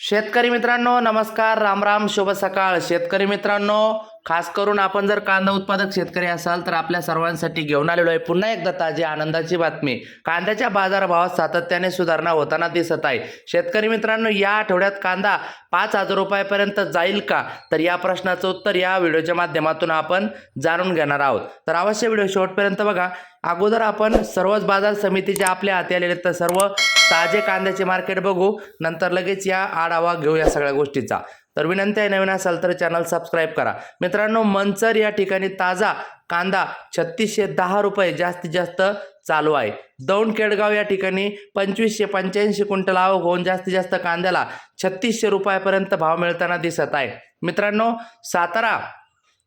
शेतकरी मित्रांनो नमस्कार राम राम शुभ सकाळ. शेतकरी मित्रांनो खास करून आपण जर कांदा उत्पादक शेतकरी असाल तर आपल्या सर्वांसाठी घेऊन आलेलो आहे पुन्हा एकदा ताजी आनंदाची बातमी. कांद्याच्या बाजारभावात सातत्याने सुधारणा होताना दिसत आहे. शेतकरी मित्रांनो या आठवड्यात कांदा पाच हजार रुपयापर्यंत जाईल का? तर या प्रश्नाचं उत्तर या व्हिडिओच्या माध्यमातून आपण जाणून घेणार आहोत. तर अवश्य व्हिडिओ शेवटपर्यंत बघा. अगोदर आपण सर्वच बाजार समितीचे आपल्या हाती आलेले तर सर्व ताजे कांद्याचे मार्केट बघू. नंतर लगेच या आढावा घेऊ या सगळ्या गोष्टीचा. तर विनंती आहे नवीन असाल तर चॅनल सबस्क्राईब करा. मित्रांनो मंचर या ठिकाणी ताजा कांदा छत्तीसशे दहा रुपये जास्तीत जास्त चालू आहे. दौंड केडगाव या ठिकाणी पंचवीसशे पंच्याऐंशी क्विंटल आवक होऊन जास्तीत जास्त कांद्याला छत्तीसशे रुपयापर्यंत भाव मिळताना दिसत आहे. मित्रांनो सातारा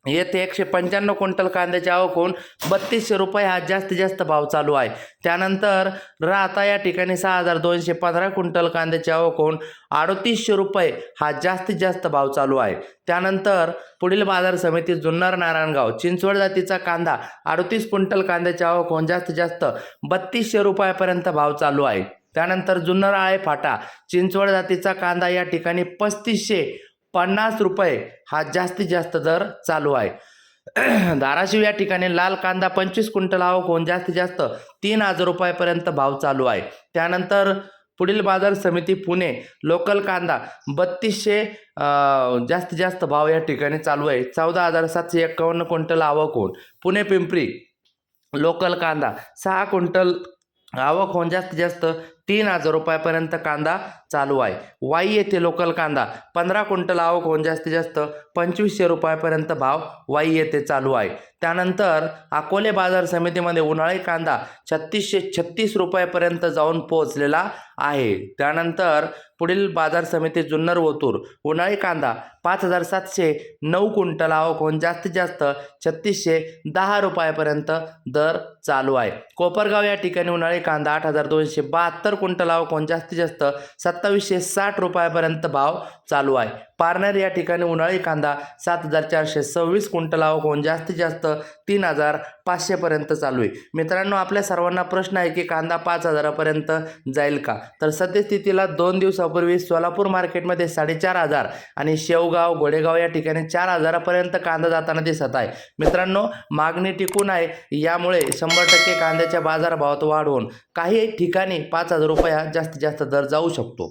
येथे एकशे पंच्याण्णव क्विंटल कांद्याची आवक होऊन बत्तीसशे रुपये हा जास्तीत जास्त भाव चालू आहे. त्यानंतर राहता या ठिकाणी सहा हजार दोनशे पंधरा क्विंटल कांद्याची आवक होऊन अडतीसशे रुपये हा जास्तीत जास्त भाव चालू आहे. त्यानंतर पुढील बाजार समिती जुन्नर नारायणगाव चिंचवड जातीचा कांदा अडतीस क्विंटल कांद्याची आवक होऊन जास्तीत जास्त बत्तीसशे रुपयापर्यंत भाव चालू आहे. त्यानंतर जुन्नर आळे फाटा चिंचवड जातीचा कांदा या ठिकाणी पस्तीसशे पन्नास रुपये हा जास्तीत जास्त दर चालू आहे. धाराशिव या ठिकाणी लाल कांदा पंचवीस क्विंटल आवक होऊन जास्तीत जास्त तीन हजार रुपयापर्यंत भाव चालू आहे. त्यानंतर पुढील बाजार समिती पुणे लोकल कांदा बत्तीसशे जास्तीत जास्त भाव या ठिकाणी चालू आहे. चौदा हजार सातशे एक्कावन्न क्विंटल आवक होऊन पुणे पिंपरी लोकल कांदा सहा क्विंटल आवक होऊन जास्तीत जास्त तीन हजार रुपयापर्यंत कांदा चालू आहे. वाई येथे लोकल कांदा पंधरा क्विंटल आवक होऊन जास्तीत जास्त पंचवीसशे रुपयापर्यंत भाव वाई येथे चालू आहे. त्यानंतर अकोले बाजार समितीमध्ये उन्हाळी कांदा छत्तीसशे छत्तीस रुपयापर्यंत जाऊन पोहोचलेला आहे. त्यानंतर पुढील बाजार समिती जुन्नर ओतूर उन्हाळी कांदा पाच हजार सातशे नऊ क्विंटल आवक होऊन जास्तीत जास्त छत्तीसशे दहा रुपयापर्यंत दर चालू आहे. कोपरगाव या ठिकाणी उन्हाळी कांदा आठ हजार दोनशे बहात्तर क्विंटल कोण? जास्तीत जास्त सत्तावीसशे साठ रुपयापर्यंत भाव चालू आहे. पारनेर या ठिकाणी उन्हाळी कांदा सात हजार चारशे सव्वीस क्विंटल आवक होऊन जास्तीत जास्त तीन हजार पाचशेपर्यंत चालू आहे. मित्रांनो आपल्या सर्वांना प्रश्न आहे की कांदा पाच हजारापर्यंत जाईल का? तर सद्यस्थितीला दोन दिवसापूर्वी सोलापूर मार्केटमध्ये साडेचार हजार आणि शेवगाव घोडेगाव या ठिकाणी चार हजारापर्यंत कांदा जाताना दिसत आहे. मित्रांनो मागणी टिकून आहे. यामुळे शंभर टक्के कांद्याच्या बाजारभावात वाढ होऊन काही ठिकाणी पाच हजार रुपया जास्तीत जास्त दर जाऊ शकतो.